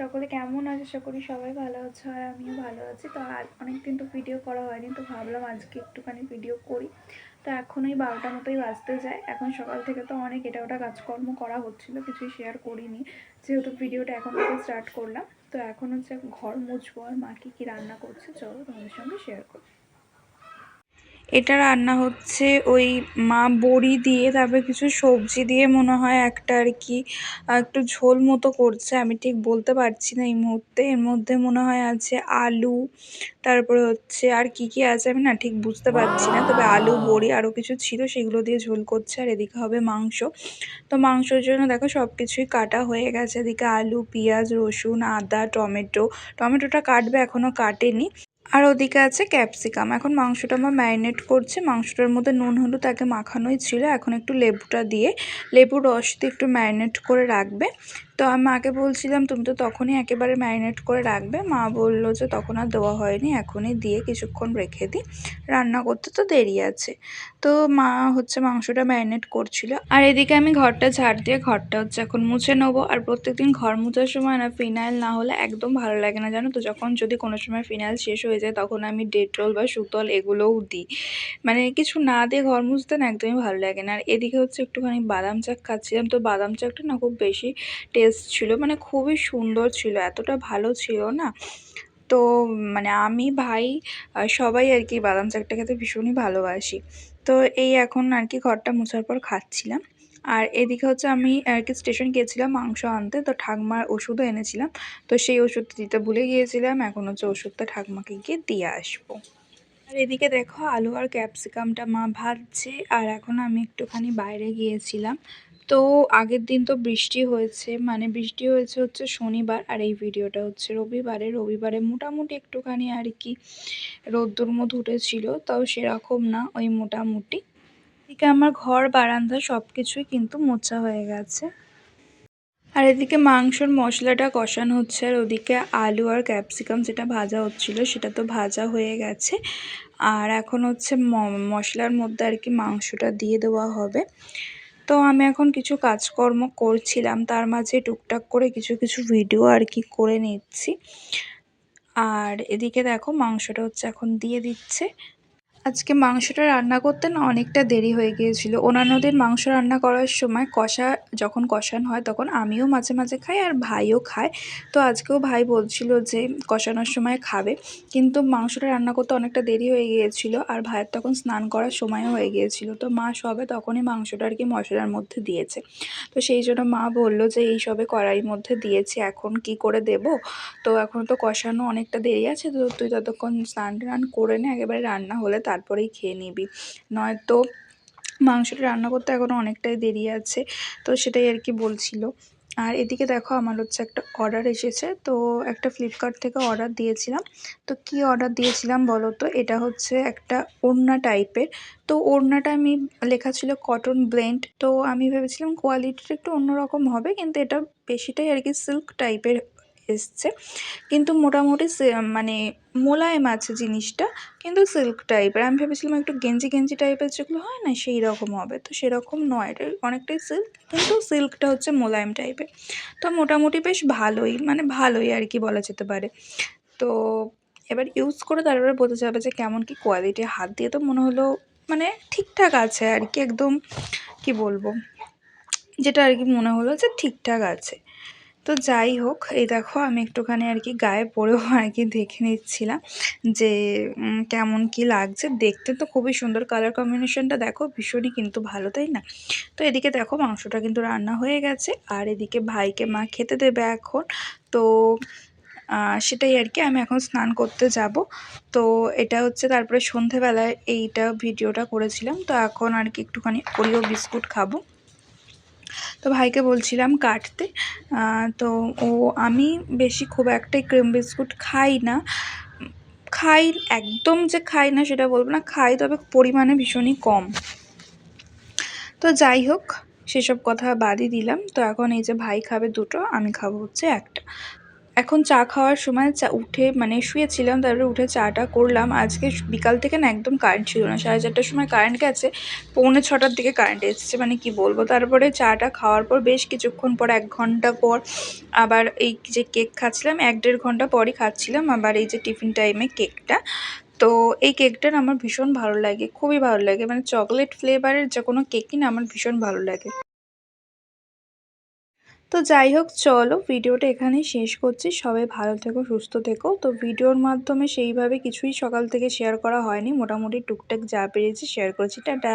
সকলে কেমন আছে? আশা করি সবাই ভালো আছে আর আমিও ভালো আছি। তো আর অনেকদিন তো ভিডিও করা হয়নি, তো ভাবলাম আজকে একটুখানি ভিডিও করি। তো এখন ওই বারোটা মতোই বাজতে যায়। এখন সকাল থেকে তো অনেক এটা ওটা কাজকর্ম করা হচ্ছিল, কিছুই শেয়ার করিনি। যেহেতু ভিডিওটা এখন থেকে স্টার্ট করলাম, তো এখন হচ্ছে ঘর মুছবো আর মা কি কী রান্না করছে, চলো তোমাদের সঙ্গে শেয়ার করি। এটা রান্না হচ্ছে ওই মা বড়ি দিয়ে, তারপরে কিছু সবজি দিয়ে মনে হয় একটা আর কি একটু ঝোল মতো করছে, আমি ঠিক বলতে পারছি না এই মুহূর্তে। এর মধ্যে মনে হয় আছে আলু, তারপরে হচ্ছে আর কি কি আছে আমি না ঠিক বুঝতে পারছি না। তবে আলু, বড়ি আরও কিছু ছিল, সেগুলো দিয়ে ঝোল করছে, আর এদিকে হবে মাংস। তো মাংসের জন্য দেখো সব কিছুই কাটা হয়ে গেছে। এদিকে আলু, পেঁয়াজ, রসুন, আদা, টমেটো, টমেটোটা কাটবে এখনও কাটেনি। আর ওদিকে আছে ক্যাপসিকাম। এখন মাংসটা আমার ম্যারিনেট করছে। মাংসটার মধ্যে নুন, হলুদ আগে মাখানোই ছিল। এখন একটু লেবুটা দিয়ে লেবুর রস দিয়ে একটু ম্যারিনেট করে রাখবে। তো আমি মাকে বলছিলাম, তুমি তো তখনই একেবারে ম্যারিনেট করে রাখবে। মা বলল যে, তখন আর দেওয়া হয়নি, এখনই দিয়ে কিছুক্ষণ রেখে দিই। রান্না করতে তো দেরি আছে। তো মা হচ্ছে মাংসটা ম্যারিনেট করছিল। আর এদিকে আমি ঘরটা ঝাড় দিয়ে ঘরটা হচ্ছে এখন মুছে নেব। আর প্রত্যেকদিন ঘর মুছার সময় না, ফিনাইল না হলে একদম ভালো লাগে না, জানো তো? যখন যদি কোনো সময় ফিনাইল শেষ হয়ে যায়, তখন আমি ডেটল বা সুতল এগুলোও দিই। মানে কিছু না দিয়ে ঘর মুছতে না একদমই ভালো লাগে না। আর এদিকে হচ্ছে একটুখানি বাদাম চাক খাচ্ছিলাম। তো বাদাম চাকটা না খুব বেশি টেস্ট ছিল মানে খুবই সুন্দর ছিল, এতটা ভালো ছিল না। তো মানে আমি, ভাই সবাই আর কি বাদাম চাকটা খেতে ভীষণই ভালোবাসি। তো এই এখন আর কি ঘরটা মোছার পর খাচ্ছিলাম। আর এদিকে হচ্ছে আমি আর কি স্টেশন গিয়েছিলাম, মাংস আনতে, তো ঠাকমার ওষুধও এনেছিলাম। তো সেই ওষুধটা দিতে ভুলে গিয়েছিলাম, এখন হচ্ছে ওষুধটা ঠাকমাকে গিয়ে দিয়ে আসব। আর এদিকে দেখো, আলু আর ক্যাপসিকামটা মা ভাজছে, আর এখন আমি একটুখানি বাইরে গিয়েছিলাম। তো আগের দিন তো বৃষ্টি হয়েছে মানে বৃষ্টি হয়েছে হচ্ছে শনিবার আর এই ভিডিওটা হচ্ছে রবিবারে। রবিবারে মোটামুটি একটুখানি আর কি রোদ্দুর মতো উঠেছিল, তাও সেরকম না, ওই মোটামুটি। এদিকে আমার ঘর, বারান্দা সব কিছুই কিন্তু মোচা হয়ে গেছে। আর এদিকে মাংসর মশলাটা কষানো হচ্ছে, আর ওদিকে আলু আর ক্যাপসিকাম যেটা ভাজা হচ্ছিল সেটা তো ভাজা হয়ে গেছে। আর এখন হচ্ছে মশলার মধ্যে আর কি মাংসটা দিয়ে দেওয়া হবে। তো আমি এখন কিছু কাজকর্ম করছিলাম, তার মাঝে টুকটাক করে কিছু কিছু ভিডিও আর কি করে নিচ্ছি। আর এদিকে দেখো মাংসটা হচ্ছে এখন দিয়ে দিচ্ছে। আজকে মাংসটা রান্না করতে না অনেকটা দেরি হয়ে গিয়েছিল। অন্যান্য দিন মাংস রান্না করার সময় কষা, যখন কষানো হয় তখন আমিও মাঝে মাঝে খাই আর ভাইও খায়। তো আজকেও ভাই বলছিল যে কষানোর সময় খাবে। কিন্তু মাংসটা রান্না করতে অনেকটা দেরি হয়ে গিয়েছিল আর ভাইয়ের তখন স্নান করার সময়ও হয়ে গিয়েছিল। তো মা সবে তখনই মাংসটা আর কি মশলার মধ্যে দিয়েছে। তো সেই জন্য মা বলল যে এই সবে কড়াইয়ের মধ্যে দিয়েছি, এখন কি করে দেব? তো এখন তো কষানো অনেকটা দেরি আছে। তো তুই ততক্ষণ স্নান টান করে নে, একেবারে রান্না হলে তারপরেই খেয়ে নিবি। নয়তো মাংসটা রান্না করতে এখনও অনেকটাই দেরি আছে, তো সেটাই আর কি বলছিল। আর এদিকে দেখো আমার হচ্ছে একটা অর্ডার এসেছে, তো একটা ফ্লিপকার্ট থেকে অর্ডার দিয়েছিলাম। তো কি অর্ডার দিয়েছিলাম বলো তো? এটা হচ্ছে একটা ওড়না টাইপের তো ওড়নাটা আমি, লেখা ছিল কটন ব্লেন্ড তো আমি ভেবেছিলাম কোয়ালিটিটা একটু অন্যরকম হবে, কিন্তু এটা বেশিটাই আর কি সিল্ক টাইপের এসছে। কিন্তু মোটামুটি মানে মোলায়েম আছে জিনিসটা, কিন্তু সিল্ক টাইপের আমি ভেবেছিলাম একটু গেঞ্জি গেঞ্জি টাইপের যেগুলো হয় না, সেই রকম হবে। তো সেরকম নয় এটা অনেকটাই সিল্ক কিন্তু সিল্কটা হচ্ছে মোলায়েম টাইপের তো মোটামুটি বেশ ভালোই মানে ভালোই আর কি বলা যেতে পারে। তো এবার ইউজ করে তারপরে বোঝা যাবে যে কেমন কি কোয়ালিটি হাত দিয়ে তো মনে হলো মানে ঠিকঠাক আছে আর কি, একদম কি বলব? যেটা আর কি মনে হলো যে ঠিকঠাক আছে। তো যাই হোক, এই দেখো আমি একটুখানি আর কি গায়ে পরেও আর কি দেখে নিচ্ছিলাম যে কেমন কি লাগছে। দেখতে তো খুবই সুন্দর কালার কম্বিনেশনটা দেখো, ভীষণই কিন্তু ভালো, তাই না? তো এদিকে দেখো মাংসটা কিন্তু রান্না হয়ে গেছে, আর এদিকে ভাইকে মা খেতে দেবে এখন। তো সেটাই আর কি, আমি এখন স্নান করতে যাব। তো এটা হচ্ছে তারপরে সন্ধেবেলায় এইটা ভিডিওটা করেছিলাম, তো এখন আর কি একটুখানি ওরিও বিস্কুট খাব। তো ভাইকে বলছিলাম কাটতে। তো ও, আমি বেশি খুব একটাই ক্রিম বিস্কুট খাই না। খাই একদম যে খাই না সেটা বলব না, খাই তবে পরিমাণে ভীষণই কম। তো যাই হোক, সেসব কথা বাদই দিলাম। তো এখন এই যে ভাই খাবে দুটো, আমি খাব হচ্ছে একটা। এখন চা খাওয়ার সময় চা উঠে মানে শুয়েছিলাম, তারপরে উঠে চাটা করলাম। আজকে বিকাল থেকে না একদম কারেন্ট ছিল না। সাড়ে চারটার সময় কারেন্ট গেছে, পৌনে ছটার দিকে কারেন্ট এসেছে মানে কি বলব? তারপরে চাটা খাওয়ার পর বেশ কিছুক্ষণ পর, এক ঘণ্টা পর আবার এই যে কেক খাচ্ছিলাম, এক দেড় ঘণ্টা পরই খাচ্ছিলাম আবার এই যে টিফিন টাইমে কেকটা তো এই কেকটার আমার ভীষণ ভালো লাগে, খুবই ভালো লাগে। মানে চকলেট ফ্লেভারের যে কোনো কেকই না আমার ভীষণ ভালো লাগে। তো যাই হোক, চলো ভিডিওটা এখানেই শেষ করছি। সবাই ভালো থেকো, সুস্থ থেকো। তো ভিডিওর মাধ্যমে সেইভাবে কিছুই সকাল থেকে শেয়ার করা হয়নি। মোটামুটি টুকটাক যা পেরেছি শেয়ার করেছি। টাটা!